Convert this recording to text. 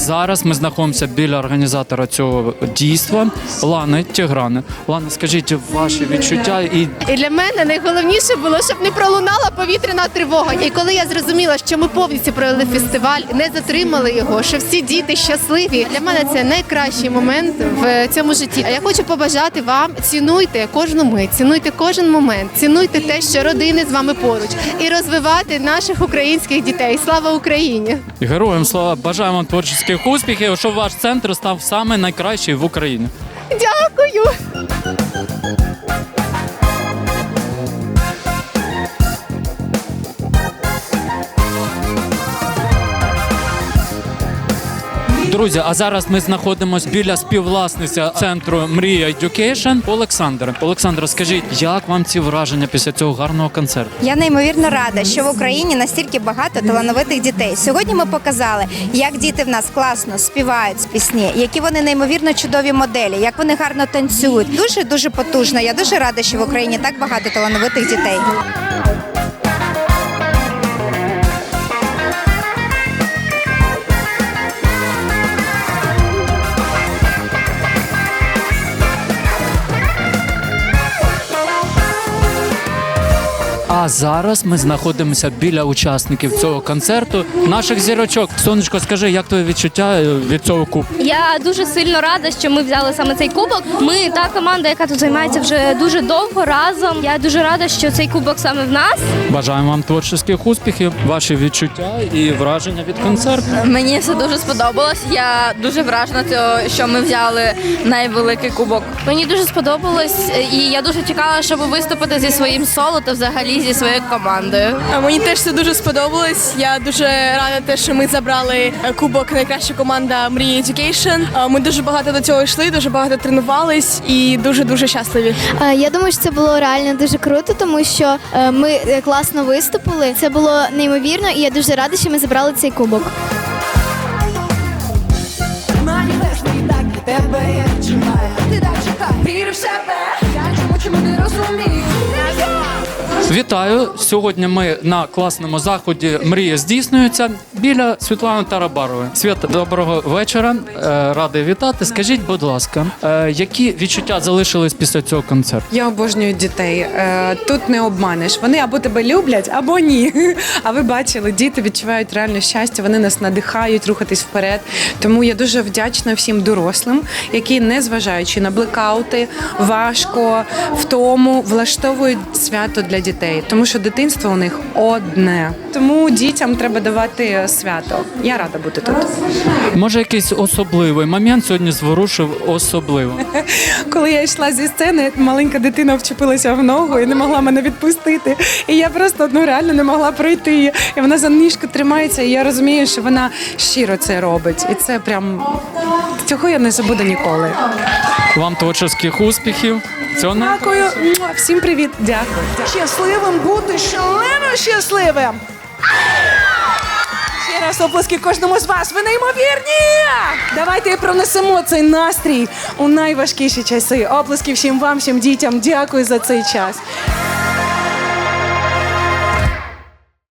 зараз ми знаходимося біля організатора цього дійства Лани Тіграни. Лана, скажіть ваші відчуття і І для мене найголовніше було, щоб не пролунала повітряна тривога. І коли я зрозуміла, що ми повністю провели фестиваль, не затримали його, що всі діти щасливі. Для мене це найкращий момент в цьому житті. А я хочу побажати вам цінуйте кожну мить, цінуйте кожен момент, цінуйте те, що родини з вами поруч, і розвивати наших українських дітей. Слава Україні! героям слава бажаємо вам творчих успіхів, щоб ваш центр став саме найкращий в Україні. Дякую! Друзі, а зараз ми знаходимося біля співвласниця центру Мрія Education Олександра. Олександра, скажіть, як вам ці враження після цього гарного концерту? Я неймовірно рада, що в Україні настільки багато талановитих дітей. Сьогодні ми показали, як діти в нас класно співають з пісні, які вони неймовірно чудові моделі, як вони гарно танцюють. Дуже дуже потужно. Я дуже рада, що в Україні так багато талановитих дітей. А зараз ми знаходимося біля учасників цього концерту. Наших зірочок. Сонечко, скажи, як твої відчуття е, від цього кубку? Я дуже сильно рада, що ми взяли саме цей кубок. Ми та команда, яка тут займається вже дуже довго разом. Я дуже рада, що цей кубок саме в нас. Бажаємо вам творчих успіхів, ваші відчуття і враження від концерту. Мені все дуже сподобалось. Я дуже вражена, цього, що ми взяли найвеликий кубок. Мені дуже сподобалось, і я дуже чекала, щоб виступити зі своїм соло та взагалі зі своєю командою. Мені теж це дуже сподобалось. Я дуже рада, те, що ми забрали е, кубок найкраща команда Мрії Education. Ми дуже багато до цього йшли, дуже багато тренувались і дуже дуже щасливі. Я думаю, що це було реально дуже круто, тому що е, ми е, класно виступили. Це було неймовірно, і я дуже рада, що ми забрали цей кубок. Тебе я відчуваю Ти так чекай, вір в себе Вітаю! Сьогодні ми на класному заході Мрія здійснюється біля Світлани Тарабарової. Свята, доброго вечора. Е, Радий вітати. Скажіть, будь ласка, е, які відчуття залишились після цього концерту? Я обожнюю дітей. Е, Тут не обманеш. Вони або тебе люблять, або ні. А ви бачили, діти відчувають реальне щастя, вони нас надихають рухатись вперед. Тому я дуже вдячна всім дорослим, які, незважаючи на блекаути, важко, втому, влаштовують свято для дітей. Тому що дитинство у них одне. Тому дітям треба давати свято. Я рада бути тут. Може, якийсь особливий момент сьогодні зворушив особливо. Коли я йшла зі сцени, маленька дитина вчепилася в ногу і не могла мене відпустити. І я просто ну, реально не могла пройти. І вона за ніжку тримається, і я розумію, що вона щиро це робить. І це прям цього я не забуду ніколи. Вам творчих успіхів. Не Дякую, всім привіт. Дякую. Щасливим бути шалено щасливим Ще раз оплески кожному з вас, ви неймовірні! Давайте пронесемо цей настрій у найважкіші часи. Оплески всім вам, всім дітям. Дякую за цей час.